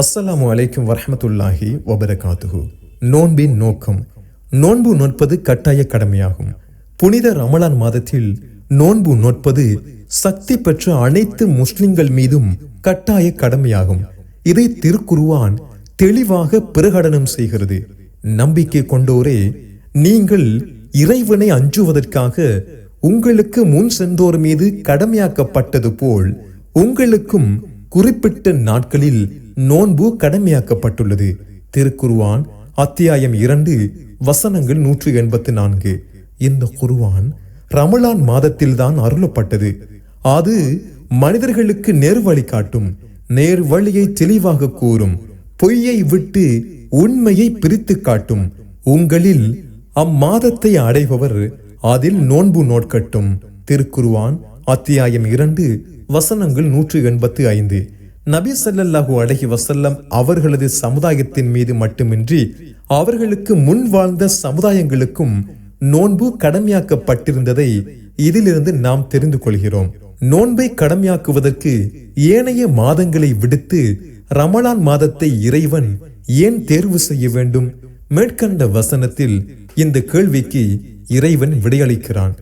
அஸ்ஸலாமு அலைக்கும் வரமத்துல்லாஹி வபரகாத்துஹு. நோன்பின் நோக்கம். நோன்பு நோற்பது கட்டாய கடமையாகும். புனித ரமலான் மாதத்தில் நோன்பு நோற்பது சக்தி பெற்ற அனைத்து முஸ்லிம்கள் மீதும் கட்டாய கடமையாகும். இதை திருக்குருவான் தெளிவாக பிரகடனம் செய்கிறது. நம்பிக்கை கொண்டோரே நீங்கள் இறைவனை அஞ்சுவதற்காக உங்களுக்கு முன் சென்றோர் மீது கடமையாக்கப்பட்டது போல் உங்களுக்கும் குறிப்பிட்ட நாட்களில் நோன்பு கடமையாக்கப்பட்டுள்ளது. திருக்குருவான் அத்தியாயம் இரண்டு வசனங்கள் நூற்று எண்பத்தி நான்கு. இந்த குருவான் ரமலான் மாதத்தில்தான் அருளப்பட்டது. அது மனிதர்களுக்கு நேர்வழி காட்டும் நேர் வழியை தெளிவாக கூறும் பொய்யை விட்டு உண்மையை பிரித்து காட்டும். உங்களில் அம்மாதத்தை அடைபவர் அதில் நோன்பு நோட்கட்டும் திருக்குருவான் அத்தியாயம் இரண்டு வசனங்கள் நூற்று எண்பத்து ஐந்து. நபி சல்லல்லாஹு அழகி வசல்லம் அவர்களது சமுதாயத்தின் மீது மட்டுமின்றி அவர்களுக்கு முன் வாழ்ந்த சமுதாயங்களுக்கும் நோன்பு கடமையாக்கப்பட்டிருந்ததை இதிலிருந்து நாம் தெரிந்து கொள்கிறோம். நோன்பை கடமையாக்குவதற்கு ஏனைய மாதங்களை விடுத்து ரமலான் மாதத்தை இறைவன் ஏன் தேர்வு செய்ய வேண்டும்? மேற்கண்ட வசனத்தில் இந்த கேள்விக்கு இறைவன் விடையளிக்கிறான்.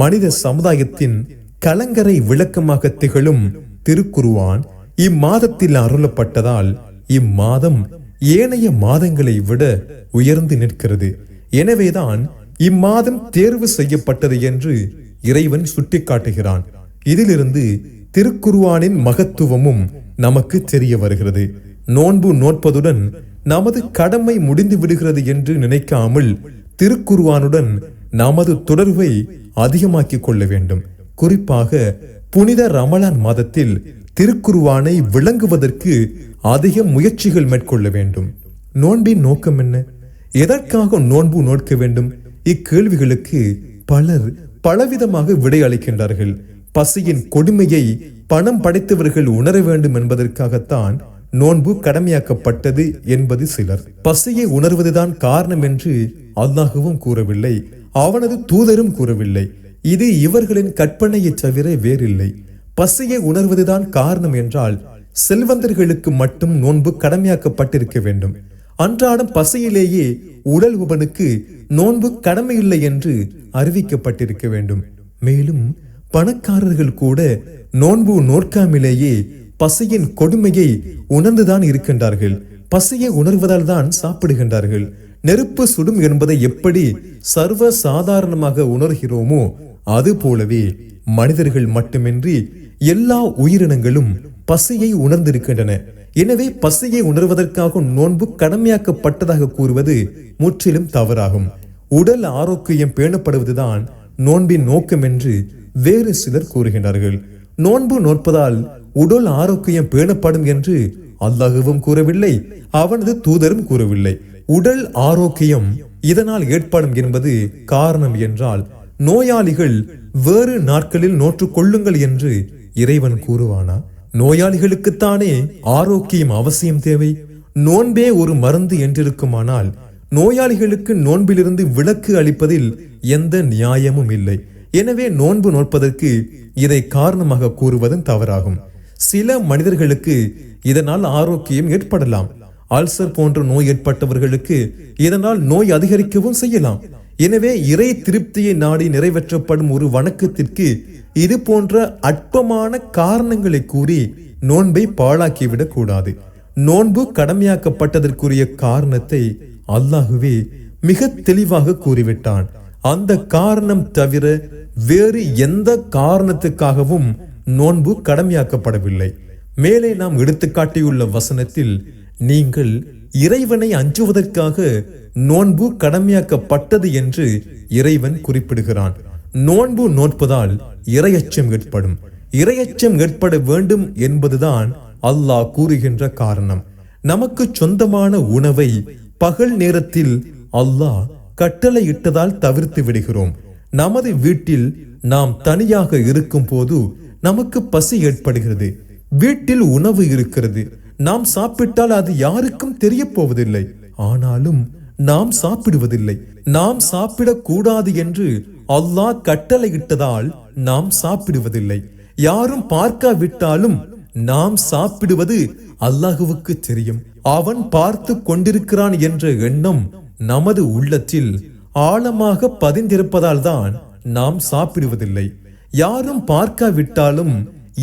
மனித சமுதாயத்தின் கலங்கரை விளக்கமாக திகழும் திருக்குருவான் இம்மாதத்தில் அருளப்பட்டதால் இம்மாதம் ஏனைய மாதங்களை விட உயர்ந்து நிற்கிறது. எனவேதான் இம்மாதம் தேர்வு செய்யப்பட்டது என்று இறைவன் சுட்டிக்காட்டுகிறான். இதிலிருந்து திருக்குருவானின் மகத்துவமும் நமக்கு தெரிய வருகிறது. நோன்பு நோற்பதுடன் நமது கடமை முடிந்து விடுகிறது என்று நினைக்காமல் திருக்குருவானுடன் நமது தொடர்பை அதிகமாக்கிக் கொள்ள வேண்டும். குறிப்பாக புனித ரமலான் மாதத்தில் திருக்குருவானை விளங்குவதற்கு அதிக முயற்சிகள் மேற்கொள்ள வேண்டும். நோன்பின் நோக்கம் என்ன? எதற்காக நோன்பு நோக்க வேண்டும்? இக்கேள்விகளுக்கு பலர் பலவிதமாக விடை அளிக்கின்றார்கள். பசியின் கொடுமையை பணம் படைத்தவர்கள் உணர வேண்டும் என்பதற்காகத்தான் நோன்பு கடமையாக்கப்பட்டது என்பது சிலர். பசியை உணர்வதுதான் காரணம் என்று அல்லாஹுவும் கூறவில்லை. அவனது தூதரும் கூறவில்லை. இது இவர்களின் கற்பனையை தவிர வேறில்லை. பசியை உணர்வதுதான் காரணம் என்றால் செல்வந்தர்களுக்கு மட்டும் நோன்பு கடமையாக்கப்பட்டிருக்க வேண்டும். அன்றாடம் பசியிலேயே உடல் உபனுக்கு நோன்பு கடமையில்லை என்று அறிவிக்கப்பட்டிருக்க வேண்டும். மேலும் பணக்காரர்கள் கூட நோன்பு நோற்காமலேயே பசியின் கொடுமையை உணர்ந்துதான் இருக்கின்றார்கள். பசியை உணர்வதால் தான் சாப்பிடுகின்றார்கள். நெருப்பு சுடும் என்பதை எப்படி சர்வ சாதாரணமாக உணர்கிறோமோ அது போலவே மனிதர்கள் மட்டுமின்றி எல்லா உயிரினங்களும் பசியை உணர்ந்திருக்கின்றன. எனவே பசியை உணர்வதற்காக நோன்பு கடமையாக்கப்பட்டதாக கூறுவது முற்றிலும் தவறாகும். உடல் ஆரோக்கியம் பேணப்படுவதுதான் நோன்பின் நோக்கம் என்று வேறு சிலர் கூறுகின்றார்கள். நோன்பு நோற்பதால் உடல் ஆரோக்கியம் பேணப்படும் என்று அல்லாஹுவும் கூறவில்லை அவனது தூதரும் கூறவில்லை. உடல் ஆரோக்கியம் இதனால் ஏற்படும் என்பது காரணம் என்றால் நோயாளிகள் வேறு நாட்களில் நோற்று கொள்ளுங்கள் என்று இறைவன் கூறுவானா? நோயாளிகளுக்குத்தானே ஆரோக்கியம் அவசியம் தேவை? நோன்பே ஒரு மருந்து என்றிருக்குமானால் நோயாளிகளுக்கு நோன்பிலிருந்து விலக்கு அளிப்பதில் எந்த நியாயமும் இல்லை. எனவே நோன்பு நோற்பதற்கு இதை காரணமாக கூறுவதும் தவறாகும். சில மனிதர்களுக்கு இதனால் ஆரோக்கியம் ஏற்படலாம். அல்சர் போன்ற நோய் ஏற்பட்டவர்களுக்கு இதனால் நோய் அதிகரிக்கவும் செய்யலாம். எனவே இறை திருப்தியை நாடி நிறைவேற்றப்படும் ஒரு வணக்கத்திற்கு இது போன்ற அற்பமான காரணங்களை கூறி நோன்பை பாழாக்கிவிடக் கூடாது. நோன்பு கடமையாக்கப்பட்டதற்குரிய காரணத்தை அல்லாஹுவே மிக தெளிவாக கூறிவிட்டான். அந்த காரணம் தவிர வேறு எந்த காரணத்துக்காகவும் நோன்பு கடமையாக்கப்படவில்லை. மேலே நாம் எடுத்துக்காட்டியுள்ள வசனத்தில் நீங்கள் இறைவனை அஞ்சுவதற்காக நோன்பு கடமையாக்கப்பட்டது என்று இறைவன் குறிப்பிடுகிறான். நோன்பு நோற்பதால் இரையச்சம் ஏற்படும். இரையச்சம் ஏற்பட வேண்டும் என்பதுதான் அல்லாஹ் கூறுகின்ற காரணம். நமக்கு சொந்தமான உணவை பகல் நேரத்தில் அல்லாஹ் கட்டளையிட்டதால் தவிர்த்து விடுகிறோம். நமது வீட்டில் நாம் தனியாக இருக்கும் போது நமக்கு பசி ஏற்படுகிறது. வீட்டில் உணவு இருக்கிறது. நாம் சாப்பிட்டால் அது யாருக்கும் தெரிய போவதில்லை ஆனாலும் நாம் சாப்பிடுவதில்லை. நாம் சாப்பிடக்கூடாது என்று அல்லாஹ் கட்டளையிட்டதால் நாம் சாப்பிடுவதில்லை. யாரும் பார்க்காவிட்டாலும் நாம் சாப்பிடுவது அல்லாஹுவுக்கு தெரியும். அவன் பார்த்து கொண்டிருக்கிறான் என்ற எண்ணம் நமது உள்ளத்தில் ஆழமாக பதிந்திருப்பதால் தான் நாம் சாப்பிடுவதில்லை. யாரும் பார்க்காவிட்டாலும்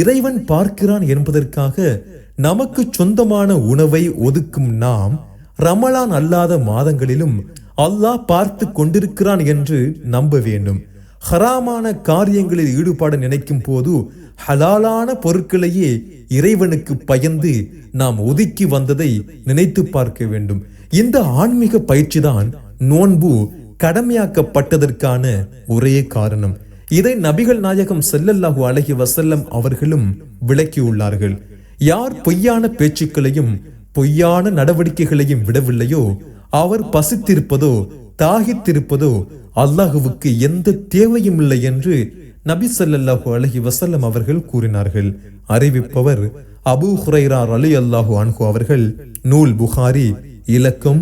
இறைவன் பார்க்கிறான் என்பதற்காக நமக்கு சொந்தமான உணவை ஒதுக்கும் நாம் ரமலான் அல்லாத மாதங்களிலும் அல்லாஹ் பார்த்து கொண்டிருக்கிறான் என்று நம்ப வேண்டும். ஹராமான காரியங்களில் ஈடுபாட நினைக்கும் போது ஹலாலான பொருட்களையே இறைவனுக்கு பயந்து நாம் ஒதுக்கி வந்ததை நினைத்து பார்க்க வேண்டும். இந்த ஆன்மீக பயிற்சிதான் நோன்பு கடமையாக்கப்பட்டதற்கான ஒரே காரணம். இதை நபிகள் நாயகம் செல்லல்லாஹு அழகி வசல்லம் அவர்களும் விளக்கியுள்ளார்கள். யார் பொய்யான பேச்சுக்களையும் பொய்யான நடவடிக்கைகளையும் விடவில்லையோ அவர் பசித்திருப்பதோ தாகித்திருப்பதோ அல்லாஹுவுக்கு எந்த தேவையும் இல்லை என்று நபி ஸல்லல்லாஹு அலஹி வசல்லம் அவர்கள் கூறினார்கள். அறிவிப்பவர் அபு ஹுரைரார் அலி அல்லாஹு அன்ஹு அவர்கள். நூல் புகாரி இலக்கம்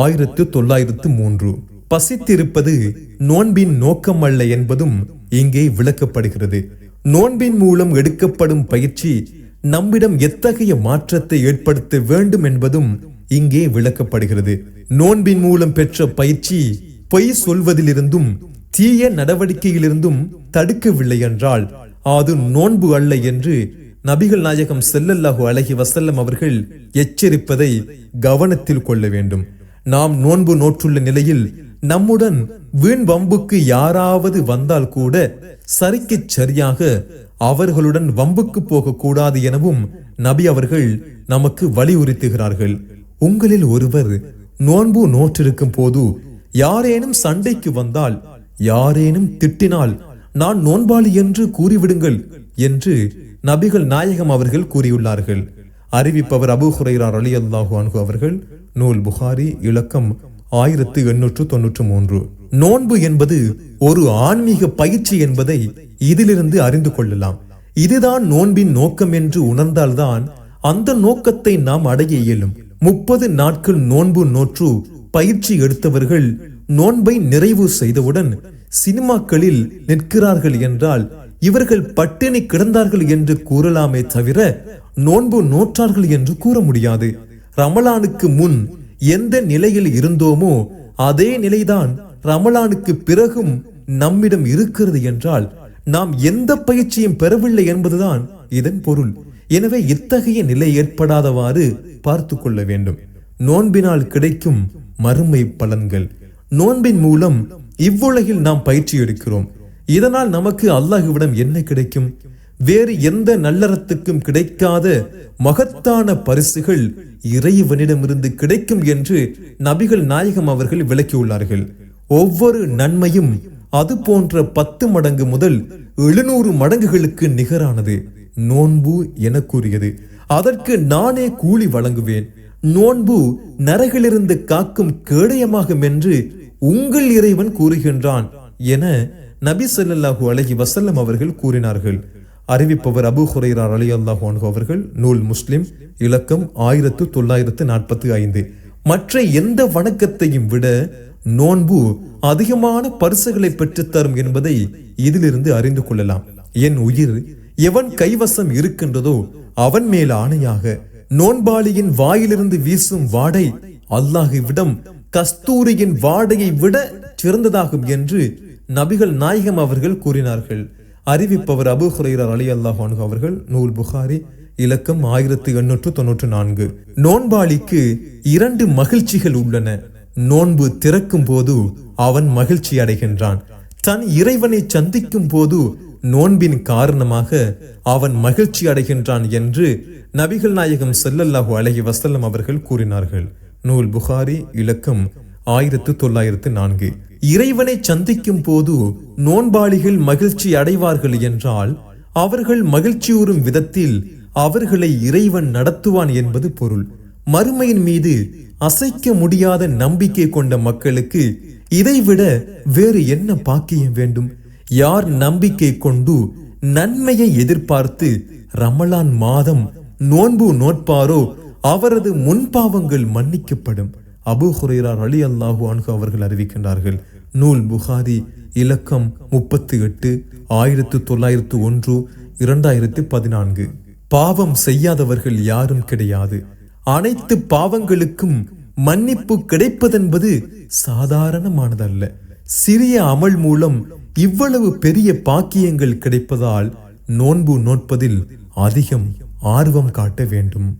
ஆயிரத்து தொள்ளாயிரத்து மூன்று. பசித்திருப்பது நோன்பின் நோக்கம் அல்ல என்பதும் இங்கே விளக்கப்படுகிறது. நோன்பின் மூலம் எடுக்கப்படும் பயிற்சி நம்மிடம் எத்தகைய மாற்றத்தை ஏற்படுத்த வேண்டும் என்பதும் இங்கே விளக்கப்படுகிறது. நோன்பின் மூலம் பெற்ற பயிற்சி பொய் சொல்வதிலிருந்தும் தீய நடவடிக்கையிலிருந்தும் தடுக்கவில்லை என்றால் அது நோன்பு அல்ல என்று நபிகள் நாயகம் செல்லல்லாஹு அழகி வசல்லம் அவர்கள் எச்சரிப்பதை கவனத்தில் கொள்ள வேண்டும். நாம் நோன்பு நோற்றுள்ள நிலையில் நம்முடன் வீண் வம்புக்கு யாராவது வந்தால் கூட சரிக்கு சரியாக அவர்களுடன் வம்புக்கு போகக்கூடாது எனவும் நபி அவர்கள் நமக்கு வலியுறுத்துகிறார்கள். உங்களில் ஒருவர் நோன்பு நோற்றிருக்கும் போது யாரேனும் சண்டைக்கு வந்தால் யாரேனும் திட்டினால் நான் நோன்பாளி என்று கூறிவிடுங்கள் என்று நபிகள் நாயகம் அவர்கள் கூறியுள்ளார்கள். அறிவிப்பவர் அபு ஹுரைரார் அலி அல்லாஹு அன்ஹு அவர்கள் நூல் புகாரி இலக்கம் ஆயிரத்து எண்ணூற்று தொன்னூற்று மூன்று. நோன்பு என்பது ஒரு ஆன்மீக பயிற்சி என்பதை இதிலிருந்து அறிந்து கொள்ளலாம். இதுதான் நோன்பின் நோக்கம் என்று உணர்ந்தால்தான் அந்த நோக்கத்தை நாம் அடைய இயலும். முப்பது நாட்கள் நோன்பு நோற்று பயிற்சி எடுத்தவர்கள் நோன்பை நிறைவு செய்தவுடன் சினிமாக்களில் நிற்கிறார்கள் என்றால் இவர்கள் பட்டினி கிடந்தார்கள் என்று கூறலாமே தவிர நோன்பு நோற்றார்கள் என்று கூற முடியாது. ரமலானுக்கு முன் எந்த நிலையில் இருந்தோமோ அதே நிலைதான் ரமலானுக்கு பிறகும் நம்மிடம் இருக்கிறது என்றால் நாம் எந்த பயிற்சியும் பெறவில்லை என்பதுதான் இதன் பொருள். எனவே இத்தகைய நிலை ஏற்படாதவாறு பார்த்து கொள்ள வேண்டும். நோன்பினால் கிடைக்கும் மறுமை பலன்கள். நோன்பின் மூலம் இவ்வுலகில் நாம் பயிற்சி எடுக்கிறோம். இதனால் நமக்கு அல்லாஹுவிடம் என்ன கிடைக்கும்? வேறு எந்த நல்லறத்துக்கும் கிடைக்காத மகத்தான பரிசுகள் இறைவனிடமிருந்து கிடைக்கும் என்று நபிகள் நாயகம் அவர்கள் விளக்கியுள்ளார்கள். ஒவ்வொரு நன்மையும் அது போன்ற பத்து மடங்கு முதல் எழுநூறு மடங்குகளுக்கு நிகரானது. நோன்பு என கூறியது அதற்கு நானே கூலி வழங்குவேன். நோன்பு நரகிலிருந்து காக்கும் கேடயமாகும் என்று உங்கள் இறைவன் கூறுகின்றான் என நபி ஸல்லல்லாஹு அலஹி வசல்லம் அவர்கள் கூறினார்கள். அறிவிப்பவர் அபு ஹுரைரார் அலி அல்லாஹு அவர்கள் நூல் முஸ்லிம் இலக்கம் ஆயிரத்து தொள்ளாயிரத்து நாற்பத்தி ஐந்து. மற்ற எந்த வணக்கத்தையும் விட நோன்பு அதிகமான பரிசுகளை பெற்றுத்தரும் என்பதை இதிலிருந்து அறிந்து கொள்ளலாம். என் உயிர் எவன் கைவசம் இருக்கின்றதோ அவன் மேல் ஆணையாக நோன்பாளியின் வாயிலிருந்து வீசும் வாடை அல்லாஹுவிடம் கஸ்தூரியின் வாடையை விட சிறந்ததாகும் என்று நபிகள் நாயகம் அவர்கள் கூறினார்கள். அறிவிப்பவர் அபு ஹுரைரா அலி அல்லாஹ் அவர்கள் நூல் புகாரி இலக்கம் ஆயிரத்தி எண்ணூற்று தொன்னூற்று நான்கு. நோன்பாளிக்கு இரண்டு மகிழ்ச்சிகள் உள்ளன. நோன்பு திறக்கும் போது அவன் மகிழ்ச்சி அடைகின்றான். தன் இறைவனை சந்திக்கும் போது நோன்பின் காரணமாக அவன் மகிழ்ச்சி அடைகின்றான் என்று நபிகள் நாயகம் செல்லல்லாஹு அழகி வசல்லம் அவர்கள் கூறினார்கள். நூல் புகாரி இலக்கம் ஆயிரத்து தொள்ளாயிரத்து நான்கு. இறைவனை சந்திக்கும் போது நோன்பாளிகள் மகிழ்ச்சி அடைவார்கள் என்றால் அவர்கள் மகிழ்ச்சியூறும் விதத்தில் அவர்களை இறைவன் நடத்துவான் என்பது பொருள். மறுமையின் மீது அசைக்க முடியாத நம்பிக்கை கொண்ட மக்களுக்கு இதைவிட வேறு என்ன பாக்கியம் வேண்டும்? யார் நம்பிக்கை கொண்டு நன்மையை எதிர்பார்த்து ரமலான் மாதம் நோன்பு நோட்பாரோ அவரது முன்பாவங்கள் மன்னிக்கப்படும். அபு ஹுரைரா அலி அல்லாஹு அன்ஹு அவர்கள் அறிவிக்கின்றார்கள் நூல் புகாரி இலக்கம் முப்பத்தி எட்டு ஆயிரத்து தொள்ளாயிரத்து ஒன்று இரண்டாயிரத்து பதினான்கு. பாவம் செய்யாதவர்கள் யாரும் கிடையாது. அனைத்து பாவங்களுக்கும் மன்னிப்பு கிடைப்பதென்பது சாதாரணமானதல்ல. சிறிய அமல் மூலம் இவ்வளவு பெரிய பாக்கியங்கள் கிடைப்பதால் நோன்பு நோட்பதில் அதிகம் ஆர்வம் காட்ட வேண்டும்.